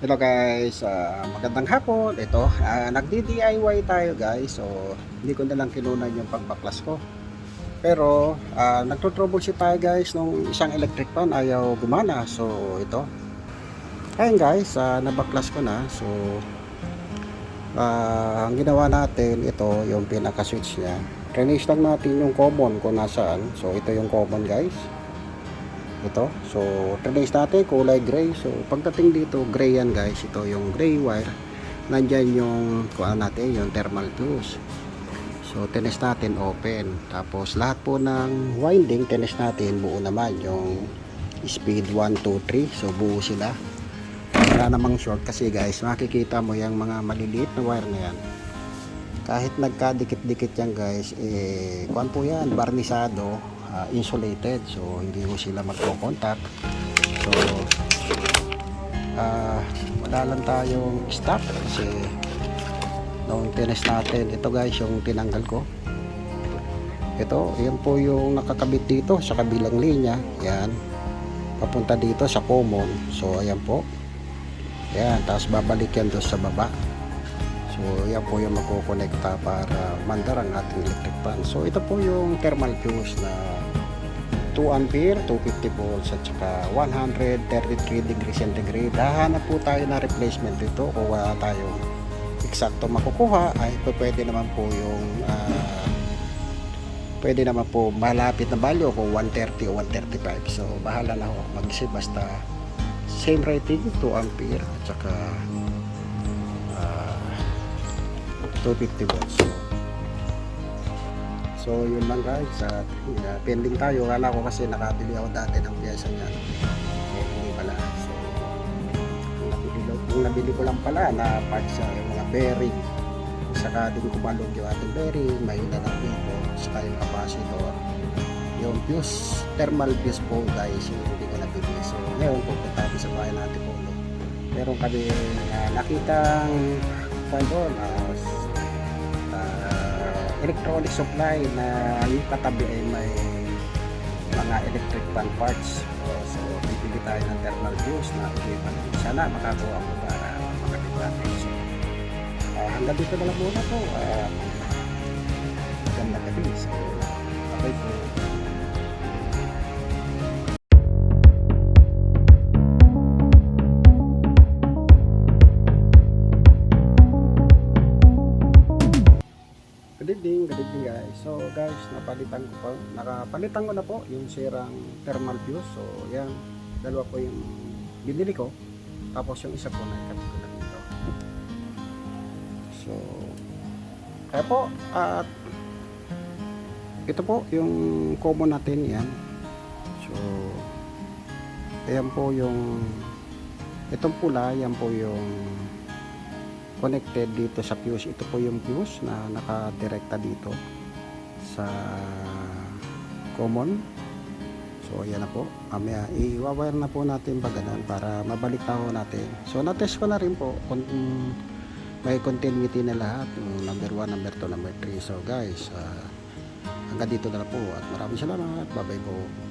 Hello guys, ah, magandang hapon. Ito, ah, nagdi-DIY tayo guys. So, hindi ko na lang kinunan yung pagbaklas ko. Pero, uh, nagtro-troubleshoot tayo guys nung isang electric fan ayaw gumana. So, ito. Ayun guys, ah, nabaklas ko na. So, ah, ang ginawa natin, ito yung pinaka-switch niya. Release lang natin yung common kung nasaan. So, ito yung common guys ito. So trace natin kulay gray. So pagdating dito gray yan guys. Ito yung gray wire. Nandyan yung kuha natin yung thermal fuse. So test natin open. Tapos lahat po ng winding test natin buo naman. Yung speed 1, 2, 3 so buo sila. Wala namang short kasi guys. Makikita mo yung mga maliliit na wire na yan. Kahit nagkadikit-dikit yan guys eh kuan po yan barnisado uh, insulated so hindi ko sila magko-contact. So uh, wala lang tayong stop kasi nung tinest natin ito guys yung tinanggal ko. Ito yan po yung nakakabit dito sa kabilang linya. Yan. Papunta dito sa common. So ayan po. Yan tapos babalik yan doon sa baba So, yan po yung makukonekta para mandar ang ating electric fan. So, ito po yung thermal fuse na 2 ampere, 250 volts at saka 133 degree centigrade. Hahanap po tayo na replacement dito kung wala tayong eksakto makukuha ay pwede naman po yung ah, pwede naman po malapit na value kung 130 o 135. So, bahala na ako mag-isip basta same rating 2 ampere at saka 250 volts. So, yun lang guys. At uh, pending tayo. Kala ko kasi nakabili ako dati ng pyesa niya. Eh, hindi pala. So, yung nabili, yung nabili ko lang pala na parts siya, yung mga bearing. Saka din kumalog yung ating bearing. May ilan dito. Saka yung capacitor. Yung fuse, thermal fuse po guys. Yung hindi ko nabili. So, ngayon pupunta tayo sa bahay natin po. Meron kami uh, nakitang kwan doon, ah, ah, electronic supply na yung katabi ay may mga electric fan parts. So, bibili tayo ng thermal fuse na iba Sana makakuha mo para makakita natin. So, ah, hanggang dito na lang muna po. Uh, maganda gabi. So, Evening guys. So guys, napalitan ko po, nakapalitan ko na po yung sirang thermal fuse. So yan, dalawa po yung binili ko. Tapos yung isa po nakikapit ko na dito. So, kaya po, at ito po yung common natin yan. So, ayan po yung itong pula, yan po yung connected dito sa fuse. Ito po yung fuse na nakadirekta dito sa common. So, ayan na po. Mamaya, i-wire na po natin pa ganun para mabalik na po natin. So, na-test ko na rin po kung may continuity na lahat. Number 1, number 2, number 3. So, guys, ah, hanggang dito na po. At maraming salamat. Bye-bye po.